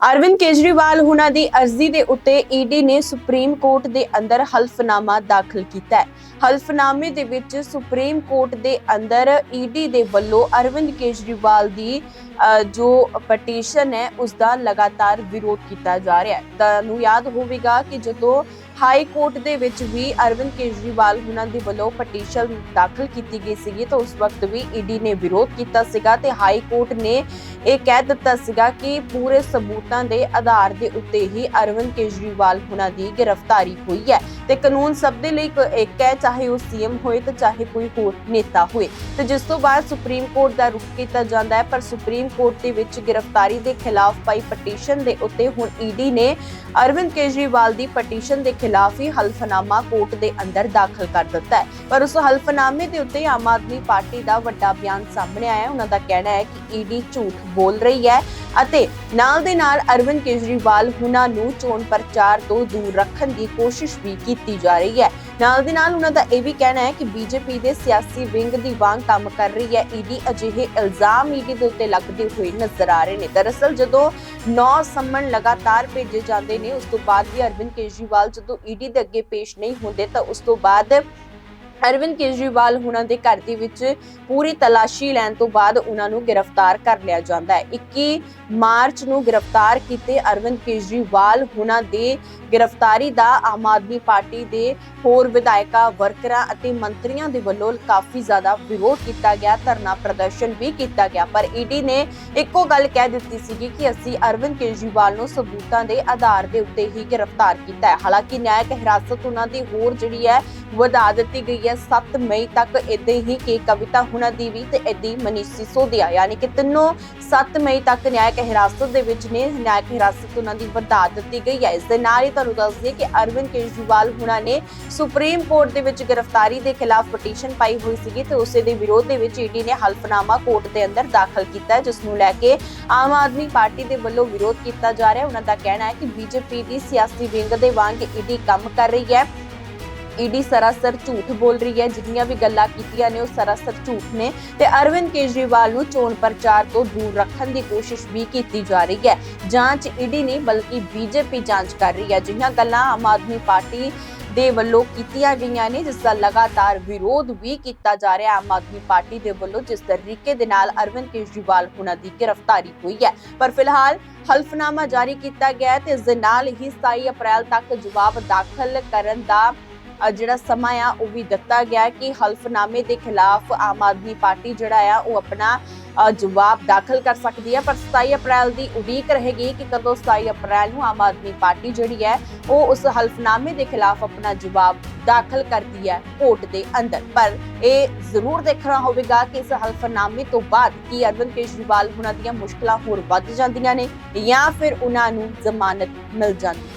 ਅਰਵਿੰਦ ਕੇਜਰੀਵਾਲ ਹੁਣਾਂ ਦੀ ਅਰਜ਼ੀ ਦੇ ਉੱਤੇ ਈਡੀ ਨੇ ਸੁਪਰੀਮ ਕੋਰਟ ਦੇ ਅੰਦਰ ਹਲਫਨਾਮਾ ਦਾਖਲ ਕੀਤਾ ਹੈ। ਹਲਫਨਾਮੇ ਦੇ ਵਿੱਚ ਸੁਪਰੀਮ ਕੋਰਟ ਦੇ ਅੰਦਰ ਈਡੀ ਦੇ ਵੱਲੋਂ ਅਰਵਿੰਦ ਕੇਜਰੀਵਾਲ ਦੀ ਜੋ ਪਟੀਸ਼ਨ ਹੈ ਉਸ ਦਾ ਲਗਾਤਾਰ ਵਿਰੋਧ ਕੀਤਾ ਜਾ ਰਿਹਾ ਹੈ। ਤੁਹਾਨੂੰ ਯਾਦ ਹੋਵੇਗਾ ਕਿ ਜਦੋਂ ਹਾਈ ਕੋਰਟ ਦੇ ਵਿੱਚ ਵੀ ਅਰਵਿੰਦ ਕੇਜਰੀਵਾਲ ਹੁਣਾਂ ਦੇ ਵੱਲੋਂ ਪਟੀਸ਼ਨ ਦਾਖਲ ਕੀਤੀ ਗਈ ਸੀਗੀ ਤਾਂ ਉਸ ਵਕਤ ਵੀ ਈਡੀ ਨੇ ਵਿਰੋਧ ਕੀਤਾ ਸੀਗਾ ਤੇ ਹਾਈ ਕੋਰਟ ਨੇ ਇਹ ਕਹਿ ਦਿੱਤਾ ਸੀਗਾ ਕਿ ਪੂਰੇ ਸਬੂਤਾਂ ਦੇ ਆਧਾਰ ਦੇ ਉੱਤੇ ਹੀ ਅਰਵਿੰਦ ਕੇਜਰੀਵਾਲ ਹੁਣਾਂ ਦੀ ਗ੍ਰਿਫਤਾਰੀ ਹੋਈ ਹੈ ਤੇ ਕਾਨੂੰਨ ਸਭ ਦੇ ਲਈ ਇੱਕ ਹੈ, ਚਾਹੇ ਉਹ ਸੀਐਮ ਹੋਏ ਤੇ ਚਾਹੇ ਕੋਈ ਹੋਰ ਨੇਤਾ ਹੋਏ। ਤੇ ਜਿਸ ਤੋਂ ਬਾਅਦ ਸੁਪਰੀਮ ਕੋਰਟ ਦਾ ਰੁਖ ਕੀਤਾ ਜਾਂਦਾ ਹੈ, ਪਰ ਸੁਪਰੀਮ ਕੋਰਟ ਦੇ ਵਿੱਚ ਗ੍ਰਿਫਤਾਰੀ ਦੇ ਖਿਲਾਫ ਪਾਈ ਪਟੀਸ਼ਨ ਦੇ ਉੱਤੇ ਹੁਣ ਈਡੀ ਨੇ ਅਰਵਿੰਦ ਕੇਜਰੀਵਾਲ ਦੀ ਪਟੀਸ਼ਨ ਦੇ ਖਿਲਾਫ ਹੀ ਹਲਫਨਾਮਾ ਕੋਰਟ ਦੇ ਅੰਦਰ ਦਾਖਲ ਕਰ ਦਿੱਤਾ ਹੈ। ਪਰ ਉਸ ਹਲਫਨਾਮੇ ਦੇ ਉੱਤੇ ਆਮ ਆਦਮੀ ਪਾਰਟੀ ਦਾ ਵੱਡਾ ਬਿਆਨ ਸਾਹਮਣੇ ਆਇਆ ਉਹਨਾਂ ਦਾ ਕਹਿਣਾ ਹੈ ਕਿ ਈਡੀ ਝੂਠ ਬੋਲ ਰਹੀ ਹੈ ਅਤੇ ਨਾਲ ਦੇ ਨਾਲ ਅਰਵਿੰਦ ਕੇਜਰੀਵਾਲ ਹੁਣਾਂ ਨੂੰ ਚੋਣ ਪ੍ਰਚਾਰ ਤੋਂ ਦੂਰ ਰੱਖਣ ਦੀ ਕੋਸ਼ਿਸ਼ ਵੀ ਕੀਤੀ ਜਾ ਰਹੀ ਹੈ। ਨਾਲ ਦੇ ਨਾਲ ਉਹਨਾਂ ਦਾ ਇਹ ਵੀ ਕਹਿਣਾ ਹੈ ਕਿ ਬੀਜੇਪੀ ਦੇ ਸਿਆਸੀ ਵਿੰਗ ਦੀ ਵਾਂਗ ਕੰਮ ਕਰ ਰਹੀ ਹੈ। ਈਡੀ ਅਜਿਹੇ ਇਲਜ਼ਾਮ ਈਡੀ ਦੇ ਉੱਤੇ ਲੱਗਦੇ ਹੋਏ ਨਜ਼ਰ ਆ ਰਹੇ ਨੇ। ਦਰਅਸਲ ਜਦੋਂ ਨੌ ਸੰਮਨ ਲਗਾਤਾਰ ਭੇਜੇ ਜਾਂਦੇ ਨੇ। ਉਸ ਤੋਂ ਬਾਅਦ ਵੀ ਅਰਵਿੰਦ ਕੇਜਰੀਵਾਲ ਜਦੋਂ ਈਡੀ ਦੇ ਅੱਗੇ ਪੇਸ਼ ਨਹੀਂ ਹੁੰਦੇ ਤਾਂ ਉਸ ਤੋਂ ਬਾਅਦ ਅਰਵਿੰਦ ਕੇਜਰੀਵਾਲ ਹੁਣਾਂ ਦੇ ਘਰ ਦੇ ਵਿੱਚ ਪੂਰੀ ਤਲਾਸ਼ੀ ਲੈਣ ਤੋਂ ਬਾਅਦ ਉਹਨਾਂ ਨੂੰ ਗ੍ਰਿਫਤਾਰ ਕਰ ਲਿਆ ਜਾਂਦਾ ਹੈ। 21 ਮਾਰਚ ਨੂੰ ਗ੍ਰਿਫਤਾਰ ਕੀਤੇ ਅਰਵਿੰਦ ਕੇਜਰੀਵਾਲ ਹੁਣਾਂ ਦੇ ਗ੍ਰਿਫਤਾਰੀ ਦਾ ਆਮ ਆਦਮੀ ਪਾਰਟੀ ਦੇ ਹੋਰ ਵਿਧਾਇਕਾਂ, ਵਰਕਰਾਂ ਅਤੇ ਮੰਤਰੀਆਂ ਦੇ ਵੱਲੋਂ ਕਾਫੀ ਜ਼ਿਆਦਾ ਵਿਰੋਧ ਕੀਤਾ ਗਿਆ, ਧਰਨਾ ਪ੍ਰਦਰਸ਼ਨ ਵੀ ਕੀਤਾ ਗਿਆ। ਪਰ ਈਡੀ ਨੇ ਇੱਕੋ ਗੱਲ ਕਹਿ ਦਿੱਤੀ ਸੀਗੀ ਕਿ ਅਸੀਂ ਅਰਵਿੰਦ ਕੇਜਰੀਵਾਲ ਨੂੰ ਸਬੂਤਾਂ ਦੇ ਆਧਾਰ ਦੇ ਉੱਤੇ ਹੀ ਗ੍ਰਿਫਤਾਰ ਕੀਤਾ ਹੈ। ਹਾਲਾਂਕਿ ਨਿਆਇਕ ਹਿਰਾਸਤ ਉਹਨਾਂ ਦੀ ਹੋਰ ਜਿਹੜੀ ਹੈ, ਵਧਾ ਦਿੱਤੀ ਗਈ ਹੈ 7 ਮਈ ਤੱਕ ਇਦਾਂ ਹੀ ਕਿ ਕਵਿਤਾ ਹੁਣਾਂ ਦੀ ਵੀ ਤੇ ਇਦਾਂ ਮਨੀਸ਼ ਸਿਸੋਦੀਆ ਯਾਨੀ ਕਿ ਤਿੰਨੋਂ 7 ਮਈ ਤੱਕ ਨਿਆਇਕ ਹਿਰਾਸਤ ਦੇ ਵਿੱਚ ਨੇ। ਨਿਆਇਕ ਹਿਰਾਸਤ ਉਹਨਾਂ ਦੀ ਵਧਾ ਦਿੱਤੀ ਗਈ ਹੈ ਇਸ ਦੇ ਨਾਲ ਹੀ ਤੁਹਾਨੂੰ ਦੱਸ ਦਈਏ ਕਿ ਅਰਵਿੰਦ ਕੇਜਰੀਵਾਲ ਹੁਣਾਂ ਨੇ ਸੁਪਰੀਮ ਕੋਰਟ ਦੇ ਵਿੱਚ ਗ੍ਰਿਫਤਾਰੀ ਦੇ ਖਿਲਾਫ ਪਟੀਸ਼ਨ ਪਾਈ ਹੋਈ ਸੀਗੀ ਤੇ ਉਸੇ ਦੇ ਵਿਰੋਧ ਦੇ ਵਿੱਚ ਈਡੀ ਨੇ ਹਲਫਨਾਮਾ ਕੋਰਟ ਦੇ ਅੰਦਰ ਦਾਖਲ ਕੀਤਾ ਹੈ, ਜਿਸ ਨੂੰ ਲੈ ਕੇ ਆਮ ਆਦਮੀ ਪਾਰਟੀ ਦੇ ਵੱਲੋਂ ਵਿਰੋਧ ਕੀਤਾ ਜਾ ਰਿਹਾ ਹੈ। ਉਹਨਾਂ ਦਾ ਕਹਿਣਾ ਹੈ ਕਿ ਬੀਜੇਪੀ ਦੀ ਸਿਆਸੀ ਵਿੰਗ ਦੇ ਵਾਂਗ ਈਡੀ ਕੰਮ ਕਰ ਰਹੀ ਹੈ। ਈਡੀ ਸਰਾਸਰ ਝੂਠ ਬੋਲ ਰਹੀ ਹੈ। ਜਿੰਨੀਆਂ ਵੀ ਗੱਲਾਂ ਕੀਤੀਆਂ ਨੇ, ਉਹ ਸਰਾਸਰ ਝੂਠ ਨੇ। ਤੇ ਅਰਵਿੰਦ ਕੇਜਰੀਵਾਲ ਨੂੰ ਚੋਣ ਪ੍ਰਚਾਰ ਤੋਂ ਦੂਰ ਰੱਖਣ ਦੀ ਕੋਸ਼ਿਸ਼ ਵੀ ਕੀਤੀ ਜਾ ਰਹੀ ਹੈ। ਜਾਂਚ ਈਡੀ ਨਹੀਂ, ਬਲਕਿ ਬੀਜੇਪੀ ਜਾਂਚ ਕਰ ਰਹੀ ਹੈ। ਜਿਨ੍ਹਾਂ ਗੱਲਾਂ ਆਮ ਆਦਮੀ ਪਾਰਟੀ ਦੇ ਵੱਲੋਂ ਕੀਤੀਆਂ ਗਈਆਂ ਨੇ, ਜਿਸ ਦਾ ਲਗਾਤਾਰ ਵਿਰੋਧ ਵੀ ਕੀਤਾ ਜਾ ਰਿਹਾ ਆਮ ਆਦਮੀ ਪਾਰਟੀ ਦੇ ਵੱਲੋਂ, ਜਿਸ ਤਰੀਕੇ ਦੇ ਨਾਲ ਅਰਵਿੰਦ ਕੇਜਰੀਵਾਲ ਹੁਣਾਂ ਦੀ ਗ੍ਰਿਫਤਾਰੀ ਹੋਈ ਹੈ। ਪਰ ਫਿਲਹਾਲ ਹਲਫਨਾਮਾ ਜਾਰੀ ਕੀਤਾ ਗਿਆ ਤੇ ਇਸ ਦੇ ਨਾਲ ਹੀ 27 ਅਪ੍ਰੈਲ ਤੱਕ ਜਵਾਬ ਦਾਖਲ ਕਰਨ ਦਾ ਜਿਹੜਾ ਸਮਾਂ ਆ, ਉਹ ਵੀ ਦਿੱਤਾ ਗਿਆ ਕਿ ਹਲਫਨਾਮੇ ਦੇ ਖਿਲਾਫ ਆਮ ਆਦਮੀ ਪਾਰਟੀ ਜਿਹੜਾ ਆ, ਉਹ ਆਪਣਾ ਜਵਾਬ ਦਾਖਲ ਕਰ ਸਕਦੀ ਹੈ। ਪਰ 27 ਅਪ੍ਰੈਲ ਦੀ ਉਡੀਕ ਰਹੇਗੀ ਕਿ ਕਦੋਂ 27 ਅਪ੍ਰੈਲ ਨੂੰ ਆਮ ਆਦਮੀ ਪਾਰਟੀ ਜਿਹੜੀ ਹੈ, ਉਹ ਉਸ ਹਲਫਨਾਮੇ ਦੇ ਖਿਲਾਫ ਆਪਣਾ ਜਵਾਬ ਦਾਖਲ ਕਰਦੀ ਹੈ ਕੋਰਟ ਦੇ ਅੰਦਰ। ਪਰ ਇਹ ਜ਼ਰੂਰ ਦੇਖਣਾ ਹੋਵੇਗਾ ਕਿ ਇਸ ਹਲਫਨਾਮੇ ਤੋਂ ਬਾਅਦ ਕੀ ਅਰਵਿੰਦ ਕੇਜਰੀਵਾਲ, ਉਹਨਾਂ ਦੀਆਂ ਮੁਸ਼ਕਲਾਂ ਹੋਰ ਵੱਧ ਜਾਂਦੀਆਂ ਨੇ ਜਾਂ ਫਿਰ ਉਹਨਾਂ ਨੂੰ ਜ਼ਮਾਨਤ ਮਿਲ ਜਾਂਦੀ